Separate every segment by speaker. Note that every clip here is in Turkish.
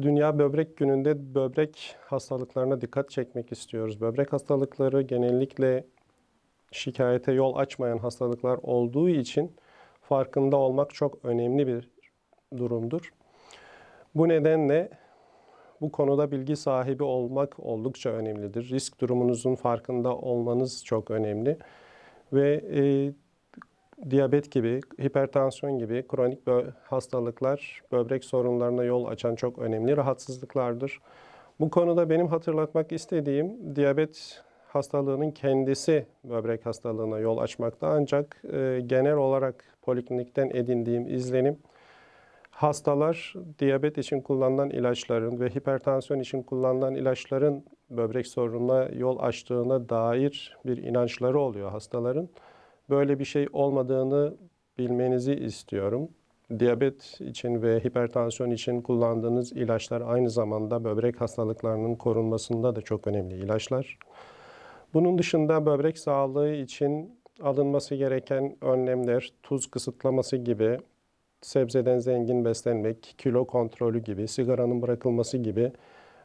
Speaker 1: Dünya Böbrek Günü'nde böbrek hastalıklarına dikkat çekmek istiyoruz. Böbrek hastalıkları genellikle şikayete yol açmayan hastalıklar olduğu için farkında olmak çok önemli bir durumdur. Bu nedenle bu konuda bilgi sahibi olmak oldukça önemlidir. Risk durumunuzun farkında olmanız çok önemli. Ve e, diyabet gibi, hipertansiyon gibi kronik bö- hastalıklar böbrek sorunlarına yol açan çok önemli rahatsızlıklardır. Bu konuda benim hatırlatmak istediğim diyabet hastalığının kendisi böbrek hastalığına yol açmakta ancak e, genel olarak poliklinikten edindiğim izlenim hastalar diyabet için kullanılan ilaçların ve hipertansiyon için kullanılan ilaçların böbrek sorununa yol açtığına dair bir inançları oluyor hastaların. Böyle bir şey olmadığını bilmenizi istiyorum. Diyabet için ve hipertansiyon için kullandığınız ilaçlar aynı zamanda böbrek hastalıklarının korunmasında da çok önemli ilaçlar. Bunun dışında böbrek sağlığı için alınması gereken önlemler, tuz kısıtlaması gibi, sebzeden zengin beslenmek, kilo kontrolü gibi, sigaranın bırakılması gibi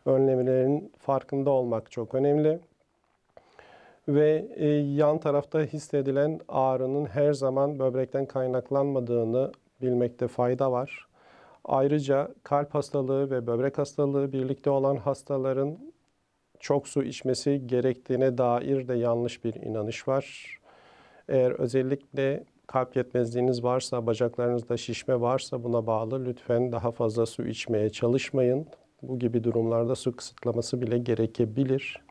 Speaker 1: önlemlerin farkında olmak çok önemli. Ve e, yan tarafta hissedilen ağrının her zaman böbrekten kaynaklanmadığını bilmekte fayda var. Ayrıca kalp hastalığı ve böbrek hastalığı birlikte olan hastaların çok su içmesi gerektiğine dair de yanlış bir inanış var. Eğer özellikle kalp yetmezliğiniz varsa, bacaklarınızda şişme varsa buna bağlı lütfen daha fazla su içmeye çalışmayın. Bu gibi durumlarda su kısıtlaması bile gerekebilir.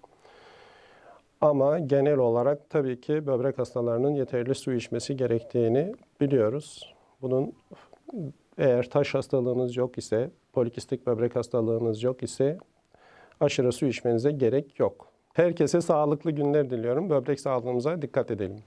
Speaker 1: Ama genel olarak tabii ki böbrek hastalarının yeterli su içmesi gerektiğini biliyoruz. Bunun eğer taş hastalığınız yok ise, polikistik böbrek hastalığınız yok ise aşırı su içmenize gerek yok. Herkese sağlıklı günler diliyorum. Böbrek sağlığımıza dikkat edelim.